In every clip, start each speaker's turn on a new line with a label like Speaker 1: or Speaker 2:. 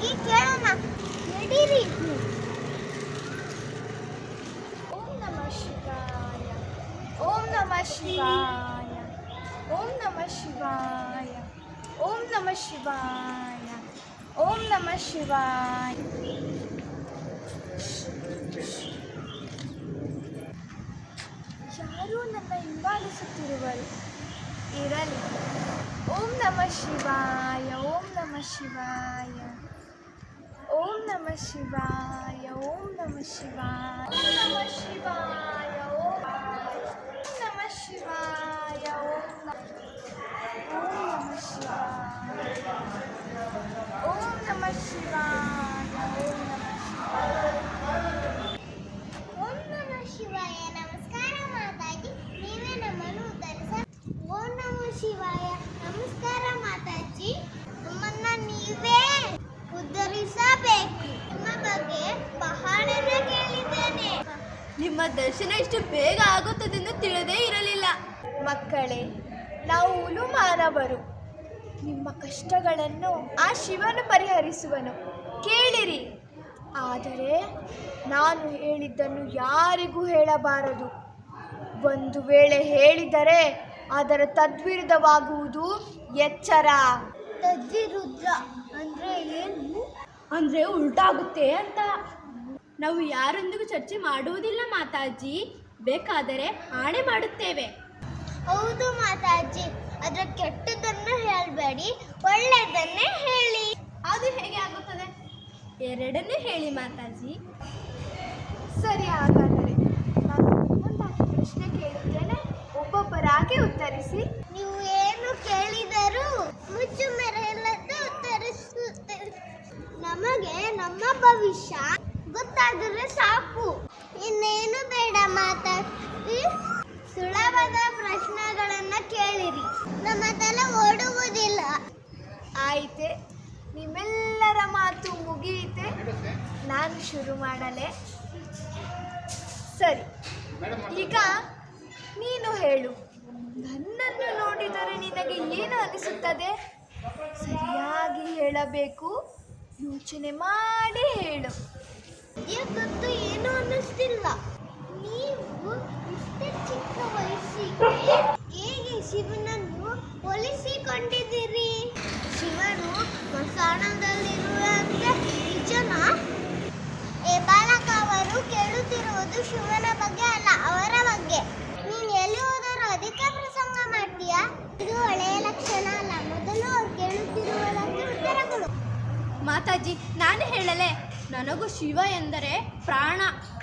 Speaker 1: ಹೋಗಿ ಕೇಳೋಣ ನಡೀರಿ ಓಂ ನಮಃ ಶಿವಾಯ ಓಂ ನಮಃ ಶಿವಾಯ ಓಂ ನಮಃ ಶಿವಾಯ ಓಂ ನಮಃ ಶಿವಾಯ ಓಂ ನಮಃ ಶಿವಾಯ ಯಾರೋ ನನ್ನ ಹಿಂಬಾಲಿಸುತ್ತಿರುವರು ಇರಲಿ ಓಂ ನಮಃ ಶಿವಾಯ ಓಂ ನಮಃ ಶಿವಾಯ నమ శివాయ ఓం నమ శివాయ. నమ శివాయ ఓం నమ శివాయ ఓం నమ శివాయ ఓం నమ శివాయ. ఓం నమ శివాయ. నమస్కారం మాతాజీ. నీవే నమ్మను తెలుసా ఓం నమ శివాయ నమస్కారం మాతాజీ. అమ్మన్న నీవే ಕೇಳಿದ್ದೇನೆ
Speaker 2: ನಿಮ್ಮ ದರ್ಶನ ಇಷ್ಟು ಬೇಗ ಆಗುತ್ತದೆಂದು ತಿಳಿದೇ ಇರಲಿಲ್ಲ.
Speaker 1: ಮಕ್ಕಳೇ, ನಾವು ಉಲುಮಾನವರು ನಿಮ್ಮ ಕಷ್ಟಗಳನ್ನು ಆ ಶಿವನು ಪರಿಹರಿಸುವನು. ಕೇಳಿರಿ. ಆದರೆ ನಾನು ಹೇಳಿದ್ದನ್ನು ಯಾರಿಗೂ ಹೇಳಬಾರದು. ಒಂದು ವೇಳೆ ಹೇಳಿದರೆ ಅದರ ತದ್ವಿರುದ್ಧವಾಗುವುದು ಎಚ್ಚರ. ತದ್ವಿರುದ್ಧ ಅಂದರೆ ಏನು?
Speaker 2: ಅಂದರೆ ಉಲ್ಟಾಗುತ್ತೆ ಅಂತ. ನಾವು ಯಾರೊಂದಿಗೂ ಚರ್ಚೆ ಮಾಡುವುದಿಲ್ಲ ಮಾತಾಜಿ. ಬೇಕಾದರೆ ಆಣೆ ಮಾಡುತ್ತೇವೆ.
Speaker 1: ಹೌದು ಮಾತಾಜಿ. ಅದರ ಕೆಟ್ಟದನ್ನು ಹೇಳಬೇಡಿ ಒಳ್ಳೆಯದನ್ನೇ ಹೇಳಿ.
Speaker 2: ಅದು ಹೇಗೆ ಆಗುತ್ತದೆ? ಎರಡನ್ನೂ ಹೇಳಿ ಮಾತಾಜಿ.
Speaker 1: ಸರಿ ಹಾಗಾದರೆ ನಾನು ಒಂದಾಗಿ ಪ್ರಶ್ನೆ ಕೇಳುತ್ತೇನೆ. ಒಬ್ಬೊಬ್ಬರಾಗಿ ಉತ್ತರಿಸಿ. ನೀವು ಏನು ಕೇಳಿದರೂ ಮುಚ್ಚು ಮೆರೆಯಲ್ಲದೆ ನಮಗೆ ನಮ್ಮ ಭವಿಷ್ಯ ಗೊತ್ತಾದರೆ ಸಾಕು. ಇನ್ನೇನು ಬೇಡ ಮಾತಾಡಿ ಸುಲಭದ ಪ್ರಶ್ನೆಗಳನ್ನು ಕೇಳಿರಿ. ನಮ್ಮ ತಲೆ ಓಡುವುದಿಲ್ಲ. ಆಯ್ತೆ, ನಿಮ್ಮೆಲ್ಲರ ಮಾತು ಮುಗಿಯಿತೆ. ನಾನು ಶುರು ಮಾಡಲೆ. ಸರಿ, ಈಗ ನೀನು ಹೇಳು. ನನ್ನನ್ನು ನೋಡಿದರೆ ನಿನಗೆ ಏನು ಅನಿಸುತ್ತದೆ? ಸರಿಯಾಗಿ ಹೇಳಬೇಕು. ಯೋಚನೆ ಮಾಡಿ ಹೇಳು. ಗೊತ್ತು ಏನು ಅನ್ನಿಸ್ತಿಲ್ಲ. ನೀವು ಇಷ್ಟೇ ಚಿಕ್ಕ ವಯಸ್ಸಿಗೆ ಹೇಗೆ ಶಿವನನ್ನು ಹೋಲಿಸಿಕೊಂಡಿದ್ದೀರಿ ಶಿವನು ಮಸಾಣದಲ್ಲಿರುವಂತೆ ನಿಜನಾ ಏ ಬಾಲಕ ಅವರು ಕೇಳುತ್ತಿರುವುದು ಶಿವನ ಬಗ್ಗೆ ಅಲ್ಲ ಅವರ ಬಗ್ಗೆ ನೀನು ಎಲ್ಲಿ ಹೋದರೂ ಅದಕ್ಕೆ ಪ್ರಸಂಗ ಮಾಡ್ತೀಯಾ ಇದು ಒಳ್ಳೆಯ ಲಕ್ಷಣ ಅಲ್ಲ ಮೊದಲು ಅವ್ರು ಕೇಳುತ್ತಿರುವುದಕ್ಕೆ ಉತ್ತರ ಕೊಡು
Speaker 2: ಮಾತಾಜಿ ನಾನು ಹೇಳಲೆ. ನನಗೂ ಶಿವ ಎಂದರೆ ಪ್ರಾಣ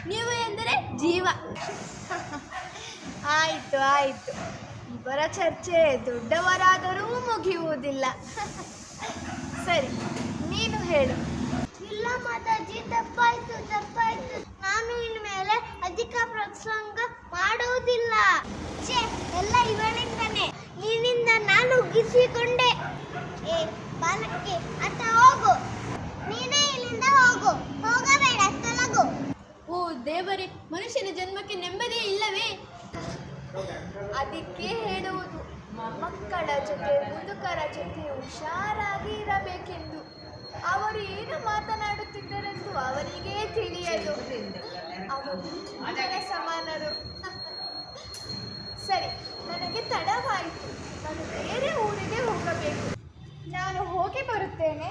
Speaker 2: ನೀವು ಎಂದರೆ ಜೀವ.
Speaker 1: ಆಯಿತು ಆಯಿತು. ಇವರ ಚರ್ಚೆ ದೊಡ್ಡವರಾದರೂ ಮುಗಿಯುವುದಿಲ್ಲ. ಸರಿ ನೀನು ಹೇಳು. ಇಲ್ಲ ಮಾತಾಜಿ ತಪ್ಪಾಯ್ತು ತಪ್ಪಾಯ್ತು. ನಾನು ಇನ್ಮೇಲೆ ಅಧಿಕ ಪ್ರಸಂಗ ಮಾಡುವುದಿಲ್ಲ. ಛೇ ಎಲ್ಲ ಇವಳಿಂದನೇ ನಿನ್ನಿಂದ ನಾನು ಗಿಸಿಕೊಂಡೆ ಏ ಬಾಲಕ್ಕೆ ಅತ್ತ ಹೋಗು. ನೀನೇ ಇಲ್ಲಿಂದ ಹೋಗು. ಹೋಗಬೇಡ ತೊಲಗು.
Speaker 2: ಓ ದೇವರೇ ಮನುಷ್ಯನ ಜನ್ಮಕ್ಕೆ ನೆಮ್ಮದಿ ಇಲ್ಲವೇ?
Speaker 1: ಅದಕ್ಕೆ ಹೇಳುವುದು ಮಕ್ಕಳ ಜೊತೆ ಮುದುಕರ ಜೊತೆ ಹುಷಾರಾಗಿ ಇರಬೇಕೆಂದು. ಅವರು ಏನು ಮಾತನಾಡುತ್ತಿದ್ದರೆಂದು ಅವರಿಗೆ ತಿಳಿಯಲು. ಅವರು ಸಮಾನರು. ಸರಿ ನನಗೆ ತಡವಾಯಿತು. ನಾನು ಬೇರೆ ಊರಿಗೆ ಹೋಗಬೇಕು. ನಾನು ಹೋಗಿ ಬರುತ್ತೇನೆ.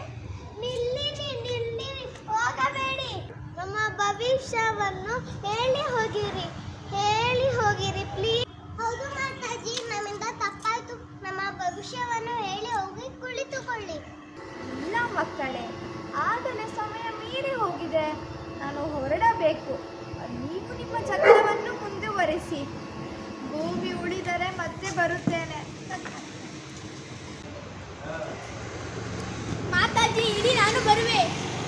Speaker 1: ನಿಲ್ಲಿರಿ ನಿಲ್ಲಿರಿ ಹೋಗಬೇಡಿ. ನಮ್ಮ ಭವಿಷ್ಯವನ್ನು ಹೇಳಿ ಹೋಗಿರಿ. ಹೇಳಿ ಹೋಗಿರಿ ಪ್ಲೀಸ್ ಹೌದು ಮಾತಾಜಿ, ನಮ್ಮಿಂದ ತಪ್ಪಾಯಿತು. ನಮ್ಮ ಭವಿಷ್ಯವನ್ನು ಹೇಳಿ ಹೋಗಿ ಕುಳಿತುಕೊಳ್ಳಿ. ಇಲ್ಲ ಮಕ್ಕಳೇ ಆಗಲೇ ಸಮಯ ಮೀರಿ ಹೋಗಿದೆ. ನಾನು ಹೊರಡಬೇಕು. ನೀವು ನಿಮ್ಮ ಚಕ್ರವನ್ನು ಮುಂದುವರಿಸಿ. ಭೂಮಿ ಉಳಿದರೆ ಮತ್ತೆ ಬರುತ್ತೇನೆ.
Speaker 2: ಇಡೀ ನಾನು ಬರುವೆ.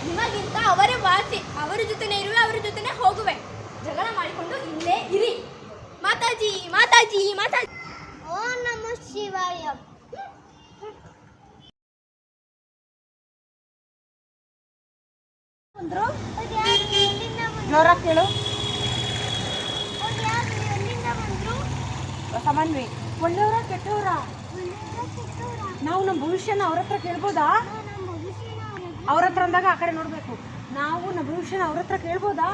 Speaker 2: ನಿಮಗಿಂತ ಅವರೇ ವಾಸಿ. ಅವರ ಜೊತೆನೆ ಇರುವೆ ಅವರ ಜೊತೆನೆ ಹೋಗುವೆ. ಜಗಳ ಮಾಡಿಕೊಂಡು ಇಲ್ಲೇ ಇರಿ. ಮಾತಾಜಿ ಮಾತಾಜಿ ಮಾತಾಜಿ.
Speaker 1: ಓ ನಮ ಶಿವಾಯ.
Speaker 3: ಜೋರ? ಕೇಳು. ಒಳ್ಳೆಯವರ ಕೆಟ್ಟವರ? ನಾವು ನಮ್ಮ ಭವಿಷ್ಯನ ಅವ್ರ ಹತ್ರ ಕೇಳ್ಬೋದಾ?
Speaker 1: ಅವ್ರ ಹತ್ರ-
Speaker 3: ಅಂದಾಗ ಆ ಕಡೆ ನೋಡಬೇಕು. ನಾವು ನಮ್ಮ ಭವಿಷ್ಯನ ಅವ್ರ ಹತ್ರ ಕೇಳ್ಬೋದಾ?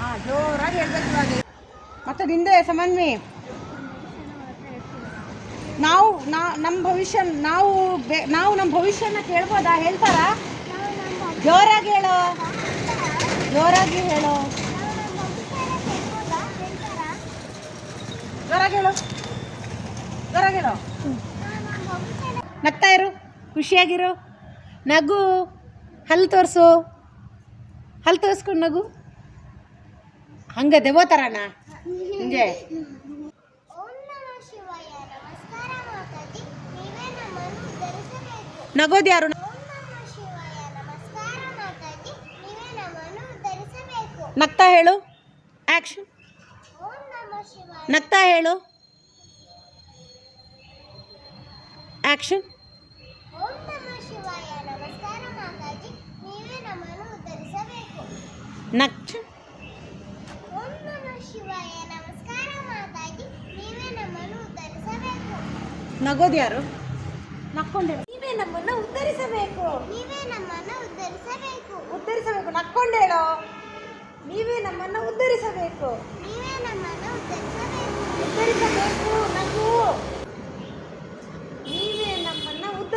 Speaker 3: ಹಾ, ಜೋರಾಗಿ ಹೇಳ್ಬೇಕು ಇವಾಗ. ಮತ್ತೆ ನಿಂದೆ ಸಮನ್ವಿ ನಾವು ನಮ್ಮ ಭವಿಷ್ಯ, ನಾವು ನಾವು ನಮ್ಮ ಭವಿಷ್ಯನ ಕೇಳ್ಬೋದಾ? ಹೇಳ್ತಾರಾ? ಜೋರಾಗಿ ಹೇಳೋ. ಜೋರಾಗಿ ಹೇಳೋ? ಜೋರಾಗಿ ಹೇಳು. ಜೋರಾಗಿ ಹೇಳು. ನಗ್ತಾ ಇರು. ಖುಷಿಯಾಗಿರು. ನಗು ಹಲ್ಲು ತೋರಿಸು. ಹಲ್ಲು ತೋರಿಸ್ಕೊಂಡು ನಗು. ಹಂಗೆ ದೆವೋ ಥರನಾ ಹಿಂಗೆ.
Speaker 1: ಓಂ ನಮಃ ಶಿವಾಯ ನಮಸ್ಕಾರ ಮಾತಾಜಿ ನೀವೇ ನಮ್ಮನ್ನು ಉದ್ಧರಿಸಬೇಕು
Speaker 3: ನಗೋದು ಯಾರು?
Speaker 1: ಓಂ ನಮಃ ಶಿವಾಯ ನಮಸ್ಕಾರ ಮಾತಾಜಿ ನೀವೇ ನಮ್ಮನ್ನು ಉದ್ಧರಿಸಬೇಕು
Speaker 3: ನಗ್ತಾ ಹೇಳು. ಆ್ಯಕ್ಷನ್ ನಗ್ತಾ ಹೇಳು. ಆ್ಯಕ್ಷನ್
Speaker 1: ಓಂ ನಮಃ ಶಿವಾಯ. ನಮಸ್ಕಾರ ಮಾತಾಜಿ. ನೀವೇ ನಮ್ಮನ್ನು ಉದ್ಧರಿಸಬೇಕು.
Speaker 3: ನಕ್ಷ
Speaker 1: ಓಂ ನಮಃ ಶಿವಾಯ. ನಮಸ್ಕಾರ ಮಾತಾಜಿ. ನೀವೇ ನಮ್ಮನ್ನು ಉದ್ಧರಿಸಬೇಕು.
Speaker 3: ನಗೋದು ಯಾರು? ನಕ್ಕೊಂಡೆ ನೀವೇ ನಮ್ಮನ್ನು ಉದ್ಧರಿಸಬೇಕು.
Speaker 1: ನೀವೇ ನಮ್ಮನ್ನು ಉದ್ಧರಿಸಬೇಕು.
Speaker 3: ಉದ್ಧರಿಸಬೇಕು. ನಕ್ಕೊಂಡು ಹೇಳು ನೀವೇ ನಮ್ಮನ್ನು ಉದ್ಧರಿಸಬೇಕು.
Speaker 1: ನೀವೇ ನಮ್ಮನ್ನು ಉದ್ಧರಿಸಬೇಕು.
Speaker 3: ಉದ್ಧರಿಸಬೇಕು. ನಗು.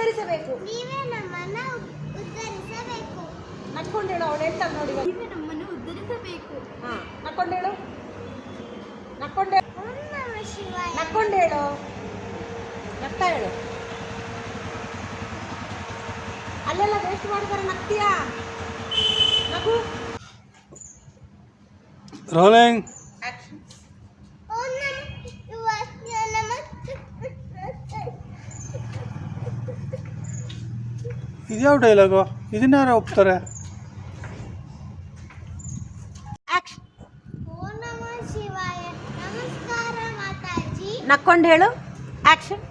Speaker 3: ಉದ್ಧರಿಸಬೇಕು.
Speaker 1: ನೀವೇ ನಮ್ಮನ್ನ ಉದ್ಧರಿಸಬೇಕು.
Speaker 3: ನಕ್ಕೊಂಡು ಹೇಳು ಅವಳು ಹೇಳ್ತಾರೆ ನೋಡಿ.
Speaker 2: ನೀವೇ ನಮ್ಮನ್ನ ಉದ್ಧರಿಸಬೇಕು.
Speaker 3: ಹಾ ನಕ್ಕೊಂಡು ಹೇಳು. ನಕ್ಕೊಂಡು ಹೇಳು.
Speaker 1: ಓಂ ನಮಃ ಶಿವಾಯ.
Speaker 3: ನಕ್ಕೊಂಡು ಹೇಳು. ನಗ್ತಾ ಹೇಳು. ಅಲ್ಲೆಲ್ಲ ವೇಸ್ಟ್ ಮಾಡ್ತಾರೆ ನಗ್ತೀಯಾ? ನಗು.
Speaker 4: ರೋಲಿಂಗ್
Speaker 3: ಆಕ್ಷನ್
Speaker 1: ಓಂ ನಮಃ ಶಿವಾಯ ನಮಃ
Speaker 4: ಇದ್ಯಾವ ಡೈಲಾಗು ಇದನ್ನಾರ ಒಪ್ತಾರೆ?
Speaker 3: ಆಕ್ಷನ್
Speaker 1: ಓಂ ನಮಃ ಶಿವಾಯ. ನಮಸ್ಕಾರ ಮಾತಾಜಿ.
Speaker 3: ನಕ್ಕೊಂಡು ಹೇಳು. ಆಕ್ಷನ್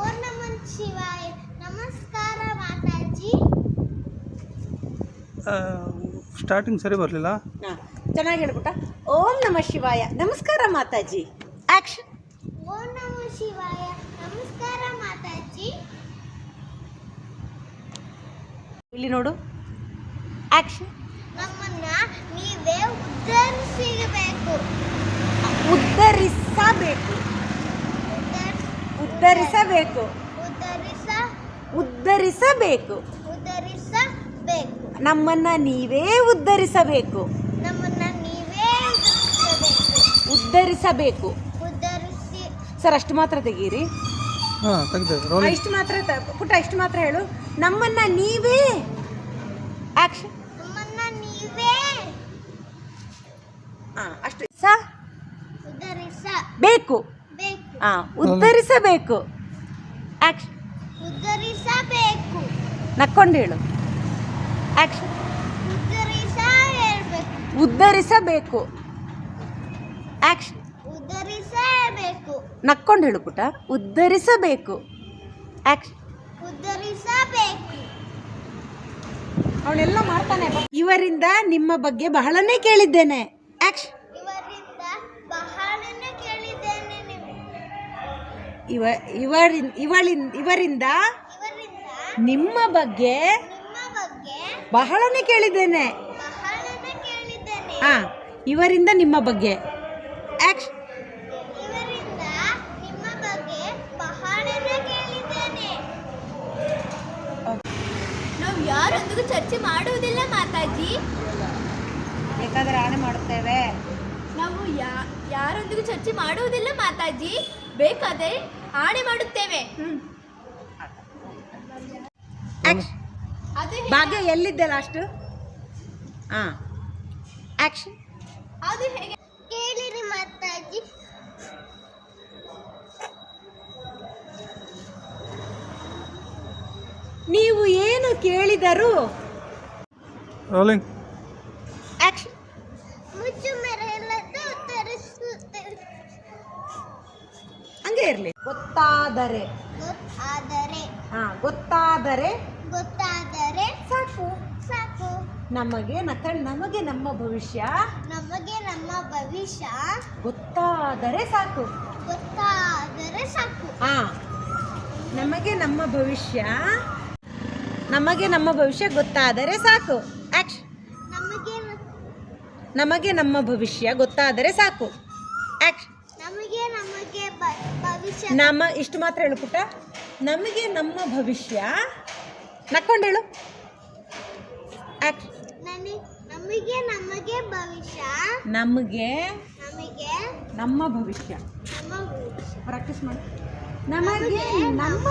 Speaker 1: ಓಂ ನಮಃ ಶಿವಾಯ. ನಮಸ್ಕಾರ ಮಾತಾಜಿ.
Speaker 4: ಸ್ಟಾರ್ಟಿಂಗ್ ಸರಿ ಬರಲಿಲ್ಲ?
Speaker 3: ಹಾಂ ಚೆನ್ನಾಗಿ ಹೇಳ್ಬಿಟ್ಟ. ಓಂ ನಮ ಶಿವಾಯ. ನಮಸ್ಕಾರ ಮಾತಾಜಿ. ಆಕ್ಷನ್
Speaker 1: ಓಂ ನಮ ಶಿವಾಯ. ನಮಸ್ಕಾರ ಮಾತಾಜಿ.
Speaker 3: ಇಲ್ಲಿ ನೋಡು. ಆಕ್ಷನ್
Speaker 1: ನಮ್ಮನ್ನ ನೀವೇ ಉದ್ಧರಿಸಬೇಕು
Speaker 3: ಉದ್ಧರಿಸಬೇಕು. ಉದ್ಧರಿಸಬೇಕು.
Speaker 1: ಉದ್ಧರಿಸ
Speaker 3: ಉದ್ಧರಿಸಬೇಕು.
Speaker 1: ಉದ್ಧರಿಸಬೇಕು.
Speaker 3: ನಮ್ಮನ್ನ ನೀವೇ ಉದ್ಧರಿಸಬೇಕು.
Speaker 1: ನಮ್ಮನ್ನ ನೀವೇ ಉದ್ಧರಿಸಬೇಕು. ಉದ್ಧರಿಸಿ
Speaker 3: ಸರ್ ಅಷ್ಟು ಮಾತ್ರ ತೆಗೀರಿ.
Speaker 4: ಹಾಂ ತೆಗ್ದೆ ರೋಲಿಂಗ್
Speaker 3: ಇಷ್ಟು ಮಾತ್ರ ತ- ಪುಟ್ಟ ಇಷ್ಟು ಮಾತ್ರ ಹೇಳು. ನಮ್ಮನ್ನ ನೀವೇ ಆಕ್ಷನ್
Speaker 1: ನಮ್ಮನ್ನ ನೀವೇ
Speaker 3: ಹಾಂ ಅಷ್ಟು. ಸ ಬೇಕು. ಹಾಂ ಉದ್ಧರಿಸಬೇಕು. ಆಕ್ಷನ್
Speaker 1: ಉದ್ಧರಿಸಬೇಕು.
Speaker 3: ನಕ್ಕೊಂಡು ಹೇಳು. ಆಕ್ಷನ್
Speaker 1: ಉದ್ಧರಿಸ ಹೇಳ್ಬೇಕು.
Speaker 3: ಉದ್ಧರಿಸಬೇಕು. ಆಕ್ಷನ್
Speaker 1: ಉದ್ಧರಿಸಬೇಕು.
Speaker 3: ನಕ್ಕೊಂಡು ಹೇಳು ಪುಟ ಉದ್ಧರಿಸಬೇಕು.
Speaker 1: ಉದ್ಧರಿಸಬೇಕು.
Speaker 3: ಅವಳೆಲ್ಲ ಮಾಡ್ತಾನೆ. ಇವರಿಂದ ನಿಮ್ಮ ಬಗ್ಗೆ ಬಹಳನೇ ಕೇಳಿದ್ದೇನೆ. ಆಕ್ಷನ್
Speaker 1: ಇವರಿಂದ ಬಹಳನೇ ಕೇಳಿದ್ದೇನೆ ನೀವು
Speaker 3: ಇವ ಇವರಿನ್ ಇವಳಿನ್ ಇವರಿಂದ
Speaker 1: ಇವರಿಂದ
Speaker 3: ನಿಮ್ಮ ಬಗ್ಗೆ
Speaker 1: ನಿಮ್ಮ ಬಗ್ಗೆ
Speaker 3: ಬಹಳನೇ ಕೇಳಿದ್ದೇನೆ.
Speaker 1: ಬಹಳನೇ ಕೇಳಿದ್ದೇನೆ.
Speaker 3: ಹಾ ಇವರಿಂದ ನಿಮ್ಮ ಬಗ್ಗೆ. ಆಕ್ಷನ್
Speaker 1: ಇವರಿಂದ ನಿಮ್ಮ ಬಗ್ಗೆ ಬಹಳನೇ ಕೇಳಿದ್ದೇನೆ
Speaker 2: ನಾವು ಯಾರೊಂದಿಗೂ ಚರ್ಚೆ ಮಾಡುವುದಿಲ್ಲ ಮಾತಾಜಿ
Speaker 3: ಬೇಕಾದ್ರೆ ಆಣೆ ಮಾಡುತ್ತೇವೆ.
Speaker 2: ನಾವು ಯಾ ಯಾರೊಂದಿಗೂ ಚರ್ಚೆ ಮಾಡುವುದಿಲ್ಲ ಮಾತಾಜಿ. ಬೇಕಾದರೆ ಆಣೆ ಮಾಡುತ್ತೇವೆ. ಅದು ಹೇ-
Speaker 3: ಭಾಗ್ಯ ಎಲ್ಲಿದ್ದೆ ಲಾಸ್ಟ್ ಹಾಂ ಆಕ್ಷನ್
Speaker 2: ಅದು ಹೇಗೆ?
Speaker 1: ಕೇಳಿರಿ ಮಾತಾಜಿ.
Speaker 3: ನೀವು ಏನು ಕೇಳಿದರು
Speaker 4: ರೋಲಿಂಗ್
Speaker 3: ಹಂಗೆ ಇರಲಿ. ಗೊತ್ತಾದರೆ.
Speaker 1: ಗೊತ್ತಾದರೆ.
Speaker 3: ಹಾ ಗೊತ್ತಾದರೆ.
Speaker 1: ಗೊತ್ತಾದರೆ.
Speaker 3: ಸಾಕು. ಸಾಕು. ನಮಗೆ ನಕ ನಮಗೆ ನಮ್ಮ ಭವಿಷ್ಯ.
Speaker 1: ನಮಗೆ ನಮ್ಮ ಭವಿಷ್ಯ.
Speaker 3: ಗೊತ್ತಾದರೆ ಸಾಕು.
Speaker 1: ಗೊತ್ತಾದರೆ ಸಾಕು.
Speaker 3: ಹಾ ನಮಗೆ ನಮ್ಮ ಭವಿಷ್ಯ. ನಮಗೆ ನಮ್ಮ ಭವಿಷ್ಯ ಗೊತ್ತಾದರೆ ಸಾಕು. ಆಕ್ಷನ್
Speaker 1: ನಮಗೆ
Speaker 3: ನಮಗೆ ನಮ್ಮ ಭವಿಷ್ಯ ಗೊತ್ತಾದರೆ ಸಾಕು.
Speaker 1: ಭವಿಷ್ಯ
Speaker 3: ನಮ್ಮ ಇಷ್ಟು ಮಾತ್ರ ಹೇಳು ಪುಟ್ಟ ನಮಗೆ ನಮ್ಮ ಭವಿಷ್ಯ ನಕ್ಕೊಂಡು ಹೇಳು.
Speaker 1: ನಮಗೆ ನಮಗೆ ಭವಿಷ್ಯ
Speaker 3: ನಮಗೆ
Speaker 1: ನಮಗೆ
Speaker 3: ನಮ್ಮ ಭವಿಷ್ಯ. ಪ್ರಾಕ್ಟೀಸ್ ಮಾಡಿ. ನಮಗೆ ನಮ್ಮ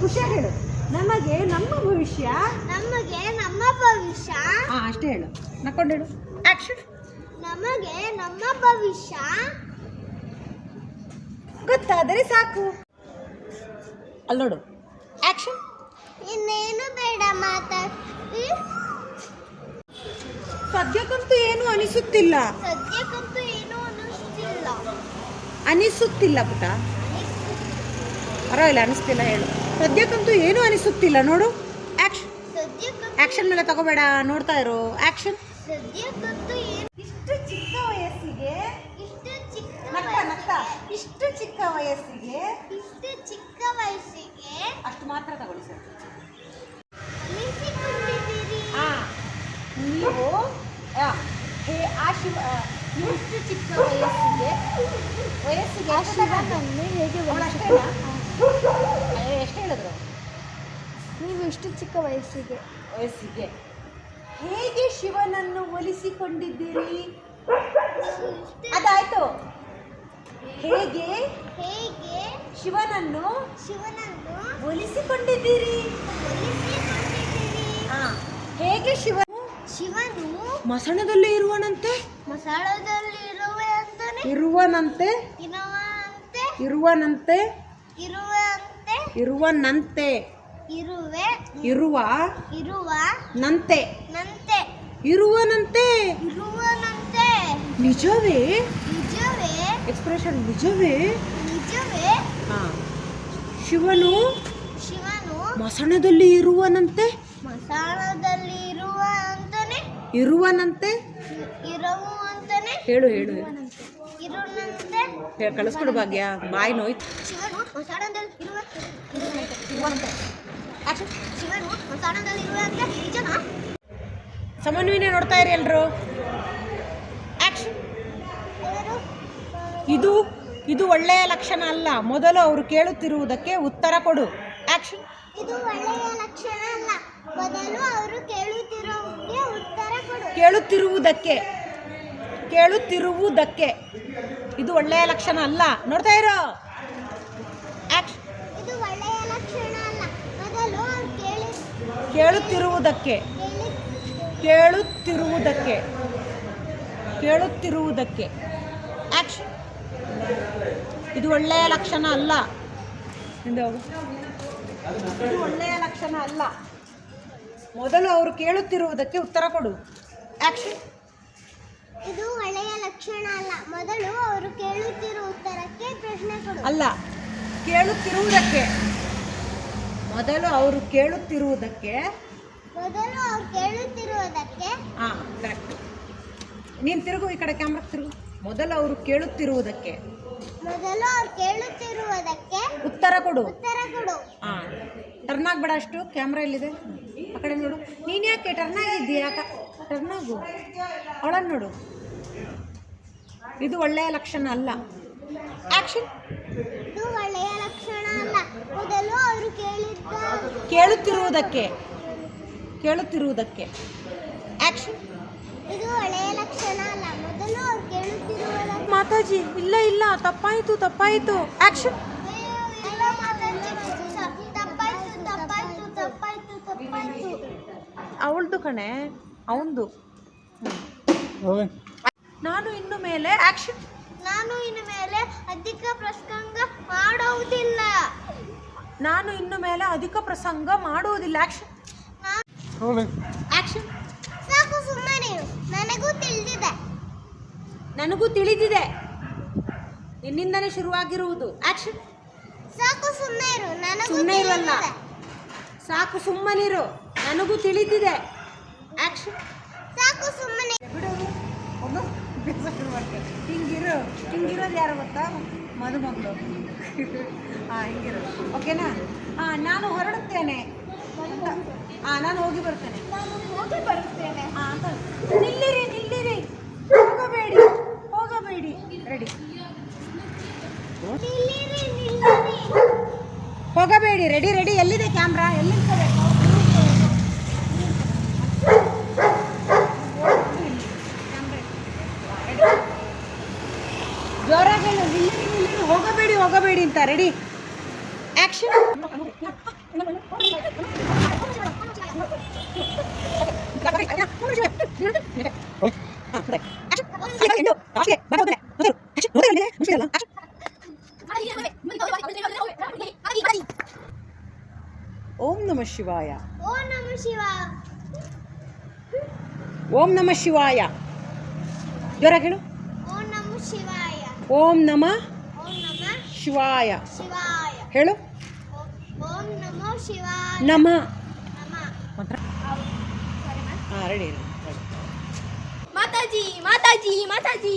Speaker 3: ಖುಷಿಯಾಗಿ ಹೇಳು. ನಮಗೆ ನಮ್ಮ ಭವಿಷ್ಯ.
Speaker 1: ನಮಗೆ ನಮ್ಮ ಭವಿಷ್ಯ.
Speaker 3: ಹಾ ಅಷ್ಟೇ ಹೇಳು. ನಕ್ಕೊಂಡು ಹೇಳು. ಆಕ್ಷನ್
Speaker 1: ನಮಗೆ ನಮ್ಮ ಭವಿಷ್ಯ.
Speaker 3: ಗೊತ್ತಾದರೆ ಸಾಕು. ಅಲ್ಲಿ ನೋಡು. ಆಕ್ಷನ್
Speaker 1: ಇನ್ನೇನು ಬೇಡ ಮಾತಾಡಿ
Speaker 3: ಸದ್ಯಕ್ಕಂತೂ ಏನು ಅನಿಸುತ್ತಿಲ್ಲ.
Speaker 1: ಸದ್ಯಕ್ಕಂತೂ ಏನು ಅನಿಸುತ್ತಿಲ್ಲ.
Speaker 3: ಅನಿಸುತ್ತಿಲ್ಲ ಪುಟ. ಪರವಾಗಿಲ್ಲ ಅನಿಸ್ತಿಲ್ಲ ಹೇಳು. ಸದ್ಯಕ್ಕಂತೂ ಏನು ಅನಿಸುತ್ತಿಲ್ಲ ನೋಡು. ಆಕ್ಷನ್
Speaker 1: ಆ್ಯಕ್ಷನ್
Speaker 3: ಆಕ್ಷನ್ ಮೇಲೆ ತಗೋಬೇಡ ನೋಡ್ತಾ ಇರು.
Speaker 1: ಏನು
Speaker 3: ಇಷ್ಟು ಚಿಕ್ಕ ವಯಸ್ಸಿಗೆ
Speaker 1: ಇಷ್ಟು ಚಿಕ್ಕ
Speaker 3: ನಗ್ತಾ ಇಷ್ಟು ಚಿಕ್ಕ ವಯಸ್ಸಿಗೆ
Speaker 1: ಇಷ್ಟು ಚಿಕ್ಕ ವಯಸ್ಸಿಗೆ
Speaker 3: ಅಷ್ಟು ಮಾತ್ರ ತಗೊಳ್ಳಿ ಸರ್. ಹಾಂ ನೀವು ಹೇ ಆ ಶಿವ ಇಷ್ಟು ಚಿಕ್ಕ ವಯಸ್ಸಿಗೆ ವಯಸ್ಸಿಗೆ
Speaker 2: ಹೇಗೆ
Speaker 3: ಅಷ್ಟೇನಾ ಎಷ್ಟು ಹೇಳಿದ್ರು?
Speaker 2: ನೀವು ಇಷ್ಟು ಚಿಕ್ಕ ವಯಸ್ಸಿಗೆ.
Speaker 3: ವಯಸ್ಸಿಗೆ. ಹೇಗೆ ಶಿವನನ್ನು ಒಲಿಸಿಕೊಂಡಿದ್ದೀರಿ? ಅದಾಯ್ತು. ಹೇಗೆ
Speaker 1: ಹೇಗೆ
Speaker 3: ಶಿವನನ್ನು
Speaker 1: ಶಿವನನ್ನು
Speaker 3: ಒಲಿಸಿಕೊಂಡಿದ್ದೀರಿ? ಆ, ಹೇಗೆ ಶಿವನು
Speaker 1: ಶಿವನು
Speaker 3: ಮಸಣದಲ್ಲಿ ಇರುವನಂತೆ?
Speaker 1: ಮಸಾಳದಲ್ಲಿರುವೆ ಅಂತಾನೆ
Speaker 3: ಇರುವನಂತೆ?
Speaker 1: ಇರುವಂತೆ
Speaker 3: ಇರುವನಂತೆ?
Speaker 1: ಇರುವಂತೆ
Speaker 3: ಇರುವನಂತೆ.
Speaker 1: ಇರುವೆ
Speaker 3: ಇರುವ
Speaker 1: ಇರುವ
Speaker 3: ನಂತೆ.
Speaker 1: ನಂತೆ.
Speaker 3: ಇರುವನಂತೆ.
Speaker 1: ಇರುವನಂತೆ.
Speaker 3: ನಿಜವೇ?
Speaker 1: ನಿಜವೇ.
Speaker 3: ಎಕ್ಸ್ಪ್ರೆಷನ್ ನಿಜವೇ?
Speaker 1: ನಿಜವೇ.
Speaker 3: ಹಾ. ಶಿವನು
Speaker 1: ಶಿವನು
Speaker 3: ಮಸಣದಲ್ಲಿ ಇರುವನಂತೆ?
Speaker 1: ಮಸಾಣದಲ್ಲಿ ಇರುವ ಅಂತಾನೆ.
Speaker 3: ಇರುವನಂತೆ?
Speaker 1: ಇರವು ಅಂತಾನೆ.
Speaker 3: ಹೇಳು ಹೇಳು ಇರುವನಂತೆ. ಕಳಿಸ್ಕೊಡು ಭಾಗ್ಯ. ಬಾಯ್ ನೋಯ್ತು.
Speaker 1: ಶಿವನು ನಿಜನಾ
Speaker 3: ಸಮನ್ವಯನೇ ನೋಡ್ತಾ ಇರಿ ಎಲ್ರು. ಆಕ್ಷನ್ ಇದು ಇದು ಒಳ್ಳೆಯ ಲಕ್ಷಣ ಅಲ್ಲ. ಮೊದಲು ಅವರು ಕೇಳುತ್ತಿರುವುದಕ್ಕೆ ಉತ್ತರ ಕೊಡು. ಆಕ್ಷನ್
Speaker 1: ಇದು ಒಳ್ಳೆಯ ಲಕ್ಷಣ ಅಲ್ಲ. ಮೊದಲು ಅವರು ಕೇಳುತ್ತಿರುವುದಕ್ಕೆ ಉತ್ತರ ಕೊಡು.
Speaker 3: ಕೇಳುತ್ತಿರುವುದಕ್ಕೆ. ಕೇಳುತ್ತಿರುವುದಕ್ಕೆ. ಇದು ಒಳ್ಳೆಯ ಲಕ್ಷಣ ಅಲ್ಲ. ನೋಡ್ತಾ ಇರೋ ಆಕ್ಷನ್
Speaker 1: ಇದು ಒಳ್ಳೆಯ ಲಕ್ಷಣ ಅಲ್ಲ ಮೊದಲು ಅವ್ರು ಕೇಳಿ
Speaker 3: ಕೇಳುತ್ತಿರುವುದಕ್ಕೆ ಕೇಳುತ್ತಿರುವುದಕ್ಕೆ ಕೇಳುತ್ತಿರುವುದಕ್ಕೆ. ಆಕ್ಷನ್ ಇದು ಒಳ್ಳೆಯ ಲಕ್ಷಣ ಅಲ್ಲ. ಇದು ಒಳ್ಳೆಯ ಲಕ್ಷಣ ಅಲ್ಲ. ಮೊದಲು ಅವರು ಕೇಳುತ್ತಿರುವುದಕ್ಕೆ ಉತ್ತರ ಕೊಡು. ಆಕ್ಷನ್
Speaker 1: ಇದು ಒಳ್ಳೆಯ ಲಕ್ಷಣ ಅಲ್ಲ. ಮೊದಲು ಅವರು ಕೇಳುತ್ತಿರುವ ಉತ್ತರಕ್ಕೆ ಪ್ರಶ್ನೆ ಕೊಡು.
Speaker 3: ಅಲ್ಲ. ಕೇಳುತ್ತಿರುವುದಕ್ಕೆ. ಮೊದಲು ಅವರು ಕೇಳುತ್ತಿರುವುದಕ್ಕೆ
Speaker 1: ಮೊದಲು ಅವ್ರು ಕೇಳುತ್ತಿರುವುದಕ್ಕೆ
Speaker 3: ಹಾಂ ಕರೆಕ್ಟ್ ನೀನು ತಿರುಗು ಈ ಕಡೆ ಕ್ಯಾಮ್ರಾ ತಿರುಗು. ಮೊದಲು ಅವರು ಕೇಳುತ್ತಿರುವುದಕ್ಕೆ.
Speaker 1: ಮೊದಲು ಅವ್ರು ಕೇಳುತ್ತಿರುವುದಕ್ಕೆ
Speaker 3: ಉತ್ತರ ಕೊಡು.
Speaker 1: ಉತ್ತರ ಕೊಡು.
Speaker 3: ಹಾಂ ಟರ್ನ್ ಆಗಬೇಡ ಅಷ್ಟು. ಕ್ಯಾಮ್ರಾ ಎಲ್ಲಿದೆ? ಆ ಕಡೆ ನೋಡು. ನೀನು ಯಾಕೆ ಟರ್ನ್ ಆಗಿದ್ದೀಯಾ? ಟರ್ನ್ ಆಗು. ಅವಳನ್ನು ನೋಡು. ಇದು ಒಳ್ಳೆಯ ಲಕ್ಷಣ ಅಲ್ಲ. ಆ್ಯಕ್ಷನ್
Speaker 1: ಇದು ಒಳ್ಳೆಯ ಲಕ್ಷಣ
Speaker 3: ಕೇಳುತ್ತಿರುವುದಕ್ಕೆ ಕೇಳುತ್ತಿರುವುದಕ್ಕೆ. ಆಕ್ಷನ್
Speaker 1: ಇದು ಒಳ್ಳೆಯ ಲಕ್ಷಣ ಅಲ್ಲ ಮೊದಲು ಅವ್ರು ಕೇಳುತ್ತಿರುವುದಕ್ಕೆ.
Speaker 3: ಮಾತಾಜಿ ಇಲ್ಲ ಇಲ್ಲ ತಪ್ಪಾಯಿತು ತಪ್ಪಾಯಿತು. ಆಕ್ಷನ್
Speaker 1: ಅಯ್ಯೋ, ಎಲ್ಲ ಮಾತಾಡ್ತಿ. ತಪ್ಪಾಯ್ತು ತಪ್ಪಾಯ್ತು ತಪ್ಪಾಯ್ತು ತಪ್ಪಾಯ್ತು.
Speaker 3: ಅವಳದು ಕಣೆ ಅವಂದು. ನಾನು ಇನ್ನು ಮೇಲೆ ಆಕ್ಷನ್
Speaker 1: ನಾನು ಇನ್ನು ಮೇಲೆ ಅಧಿಕ ಪ್ರಸಂಗ ಮಾಡುವುದಿಲ್ಲ
Speaker 3: ನಾನು ಇನ್ನು ಮೇಲೆ ಅಧಿಕ ಪ್ರಸಂಗ ಮಾಡುವುದಿಲ್ಲ ಆಕ್ಷನ್ ಆಕ್ಷನ್
Speaker 1: ಸಾಕು ಸುಮ್ಮನೆ. ನನಗೂ ತಿಳಿದಿದೆ.
Speaker 3: ನನಗೂ ತಿಳಿದಿದೆ. ನಿನ್ನಿಂದನೇ ಶುರುವಾಗಿರುವುದು. ಆಕ್ಷನ್
Speaker 1: ಸಾಕು ಸುಮ್ಮನೆ ಇರು. ನನಗೂ
Speaker 3: ಸುಮ್ಮನೆ ಇರಲ್ಲ. ಸಾಕು ಸುಮ್ಮನಿರು ನನಗೂ ತಿಳಿದಿದೆ. ಆಕ್ಷನ್ ಮಾಡ್ತಾರೆ ಹಿಂಗಿರು ಹಿಂಗಿರೋದು ಯಾರು ಗೊತ್ತಾ? ಮದುಮಗಳು. ಹಾಂ ಹಿಂಗಿರು. ಓಕೆನಾ? ಹಾಂ ನಾನು ಹೊರಡುತ್ತೇನೆ. ಹಾಂ ನಾನು ಹೋಗಿ ಬರ್ತೇನೆ.
Speaker 2: ಹೋಗಿ ಬರುತ್ತೇನೆ.
Speaker 3: ಹಾಂ ನಿಲ್ಲಿರಿ ನಿಲ್ಲಿರಿ. ಹೋಗಬೇಡಿ. ಹೋಗಬೇಡಿ. ರೆಡಿ. ಹೋಗಬೇಡಿ. Ready ready. ಎಲ್ಲಿದೆ ಕ್ಯಾಮ್ರಾ? ಎಲ್ಲಿ ನಿಲ್ಸಬೇಕು? ಜೋರಾಗಿ ಹೇಳು, ನಿಲ್ಲಿರಿ ನಿಲ್ಲಿರಿ ಹೋಗಬೇಡಿ ಹೋಗಬೇಡಿ ಅಂತ ರೆಡಿ ಆಕ್ಷನ್ ಓಂ ನಮ ಶಿವಾಯ.
Speaker 1: ಓಂ ನಮ ಶಿವ
Speaker 3: ಓಂ ನಮ ಶಿವಾಯ. ಜ್ವರ ಹೇಳು
Speaker 1: ಓಂ ನಮ ಶಿವಾಯ
Speaker 3: ಓಂ ನಮ
Speaker 1: ಓಂ ನಮ
Speaker 3: ಶಿವಾಯ
Speaker 1: ಶಿವಾಯ
Speaker 3: ಹೇಳು
Speaker 1: ಓ- ಓಂ ನಮೋ ಶಿವಾಯ
Speaker 3: ನಮ
Speaker 1: ನಮ
Speaker 3: ಹಾಂ ರೆಡಿ
Speaker 2: ಮಾತಾಜಿ ಮಾತಾಜಿ ಮಾತಾಜಿ